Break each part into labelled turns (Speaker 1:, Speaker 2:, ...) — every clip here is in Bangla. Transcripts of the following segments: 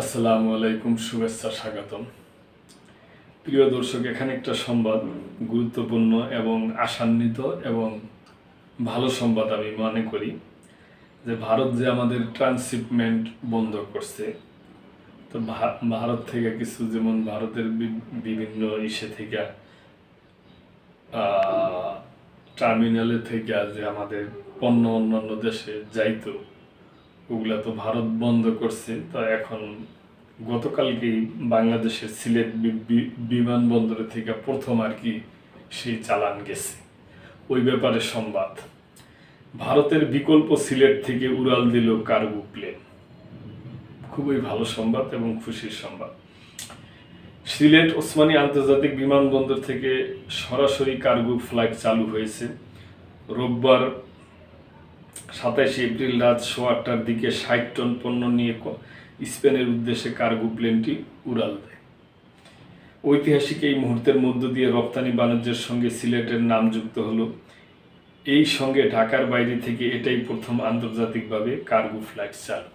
Speaker 1: আসসালামু আলাইকুম, শুভেচ্ছা, স্বাগতম। প্রিয় দর্শক, এখানে একটা সংবাদ গুরুত্বপূর্ণ এবং আশান্বিত এবং ভালো সংবাদ আমি মনে করি, যে ভারত যে আমাদের ট্রান্সশিপমেন্ট বন্ধ করছে, তো ভারত থেকে কিছু যেমন ভারতের বিভিন্ন ইসে থেকে টার্মিনালে থেকে যে আমাদের পণ্য অন্যান্য দেশে যাইতো ওগুলা তো ভারত বন্ধ করছে, তো এখন গতকালকেই বাংলাদেশের সিলেট বি- বি- থেকে প্রথম আর কি সেই চালান গেছে। ওই ব্যাপারে সংবাদ। ভারতের বিকল্প সিলেট থেকে উড়াল দিল কার্গো প্লেন। খুবই ভালো সংবাদ এবং খুশির সংবাদ। সিলেট ওসমানী আন্তর্জাতিক বিমানবন্দর থেকে সরাসরি কার্গো ফ্লাইট চালু হয়েছে। রোববার সাতাশে এপ্রিল রাত সোয়া আটটার দিকে ষাট টন পণ্য নিয়ে স্পেনের উদ্দেশ্যে কার্গো প্লেনটি উড়াল দেয়। ঐতিহাসিক এই মুহূর্তের মধ্য দিয়ে রপ্তানি বাণিজ্যের সঙ্গে সিলেটের নাম যুক্ত হলো। এই সঙ্গে ঢাকার বাইরে থেকে এটাই প্রথম আন্তর্জাতিকভাবে কার্গো ফ্লাইট চালু।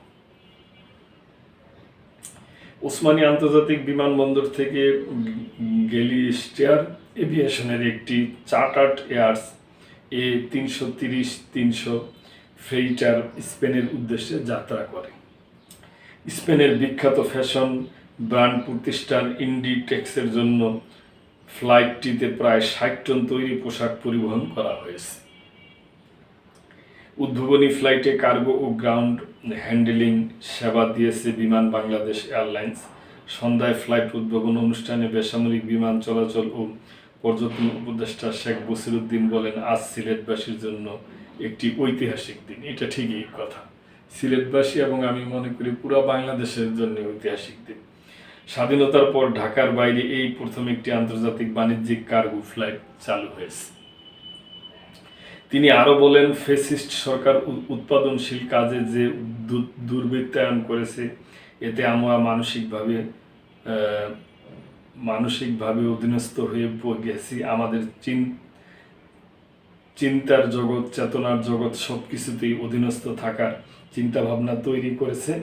Speaker 1: ওসমানী আন্তর্জাতিক বিমানবন্দর থেকে গেলি স্টেয়ার এভিয়েশনের একটি চার্টার্ড এয়ার্স এ তিনশো তিরিশ, তিনশো ফ্রেইটার স্পেনের উদ্দেশ্যে যাত্রা করে। স্পেনের বিখ্যাত ফ্যাশন ব্র্যান্ড প্রতিষ্ঠান ইন্ডিটেক্সের জন্য ফ্লাইটটিতে প্রায় ষাট টন তৈরি পোশাক পরিবহন করা হয়েছে। উদ্ভাবনী ফ্লাইটে কার্গো ও গ্রাউন্ড হ্যান্ডেলিং সেবা দিয়েছে বিমান বাংলাদেশ এয়ারলাইন্স। সন্ধ্যায় ফ্লাইট উদ্ভাবন অনুষ্ঠানে বেসামরিক বিমান চলাচল ও পর্যটন উপদেষ্টা শেখ বসিরুদ্দিন বলেন, আজ সিলেটবাসীর জন্য একটি ঐতিহাসিক দিন। এটা ঠিকই কথা। সিলেটবাসী এবং আমি মনে করি পুরো বাংলাদেশের জন্য ঐতিহাসিক দিন। স্বাধীনতার পর ঢাকার বাইরে এই প্রথম একটি আন্তর্জাতিক বাণিজ্যিক কার্গো ফ্লাইট চালু হয়েছে। তিনি আরও বলেন, ফেসিস্ট সরকার উৎপাদনশীল কাজে যে দুর্বৃত্তায়ন করেছে, এতে আমরা মানসিকভাবে মানসিকভাবে অধীনস্থ হয়ে গেছি। আমাদের চিন্তার জগৎ, চেতনার জগৎ সব কিছুতেই অধীনস্থ থাকার চিন্তা ভাবনা তৈরি করেছে।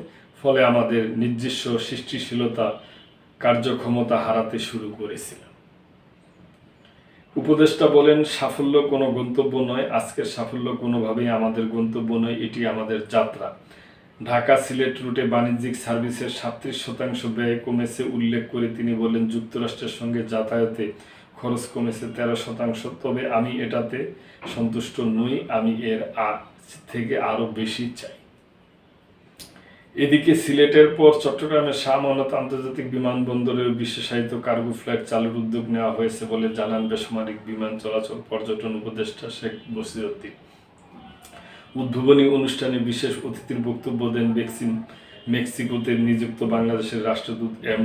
Speaker 1: ফলে আমাদের নিজস্ব সৃষ্টিশীলতা কার্যক্ষমতা হারাতে শুরু করেছিল উপদেষ্টা বলেন, সাফল্য কোনো গন্তব্য নয়। আজকের সাফল্য কোনোভাবেই আমাদের গন্তব্য নয়, এটি আমাদের যাত্রা। ঢাকা সিলেট রুটে বাণিজ্যিক সার্ভিসের সাতত্রিশ শতাংশ ব্যয় কমেছে, উল্লেখ করে তিনি বলেন, যুক্তরাষ্ট্রের সঙ্গে যাতায়াতে খরচ কমেছে তেরো শতাংশ। তবে আমি এটাতে সন্তুষ্ট নই, আমি এর থেকে আরও বেশি চাই। এদিকে সিলেটের পর চট্টগ্রামের শাহ মহনত আন্তর্জাতিক বিমানবন্দরের বিশেষায়িত কার্গো ফ্লাইট চালুর উদ্যোগ নেওয়া হয়েছে বলে জানান বেসামরিক বিমান চলাচল পর্যটন উপদেষ্টা শেখ বসিরুদ্দিন উদ্ভাবনী অনুষ্ঠানে বিশেষ অতিথির বক্তব্য দেন মেক্সিকোতে নিযুক্ত বাংলাদেশের রাষ্ট্রদূত এম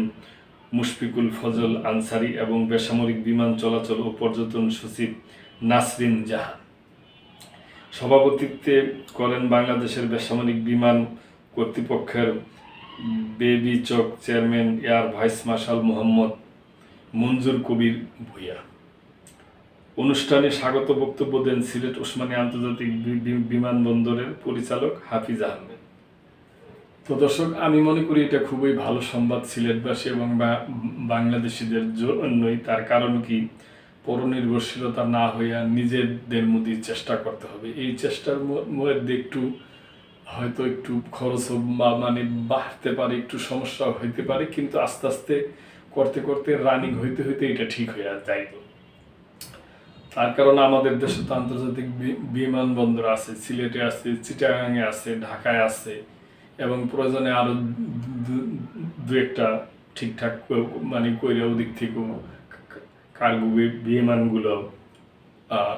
Speaker 1: মুশফিকুল ফজল আনসারি এবং বেসামরিক বিমান চলাচল ও পর্যটন সচিব নাসরিন জাহান। সভাপতিত্বে করেন বাংলাদেশের বেসামরিক বিমান কর্তৃপক্ষের বেবি চক chairman air vice marshal Mohammad Manjur Kabir Bhuiyan. অনুষ্ঠানে স্বাগত বক্তব্য দেন সিলেট ওসমানী আন্তর্জাতিক বিমানবন্দরের পরিচালক হাফিজ আহমেদ। তো দর্শক, আমি মনে করি এটা খুবই ভালো সংবাদ সিলেটবাসী এবং বাংলাদেশিদের জন্যই। তার কারণ কি? পরনির্ভরশীলতা না হইয়া নিজেদের মধ্যে চেষ্টা করতে হবে। এই চেষ্টার মধ্যে একটু হয়তো একটু খরচ বা মানে বাড়তে পারে, একটু সমস্যা হইতে পারে, কিন্তু আস্তে আস্তে করতে করতে রানিং হইতে হইতে এটা ঠিক হয়ে যায় তার কারণে আমাদের দেশে তো আন্তর্জাতিক বিমানবন্দর আছে, সিলেটে আছে, চিটাগাঙে আছে, ঢাকায় আছে। এবং প্রয়োজনে আরও দু- একটা ঠিকঠাক মানে কইরা দিক থেকেও কার্গো বিমানগুলো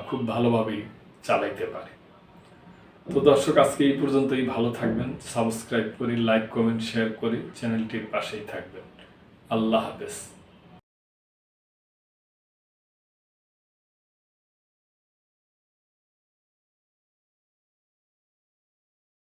Speaker 1: খুব ভালোভাবেই চালাইতে পারে। তো দর্শক, আজকে এই পর্যন্তই। ভালো থাকবেন, সাবস্ক্রাইব করে, লাইক, কমেন্ট, শেয়ার করে, চ্যানেলটির পাশেই থাকবেন। আল্লাহ হাফেজ।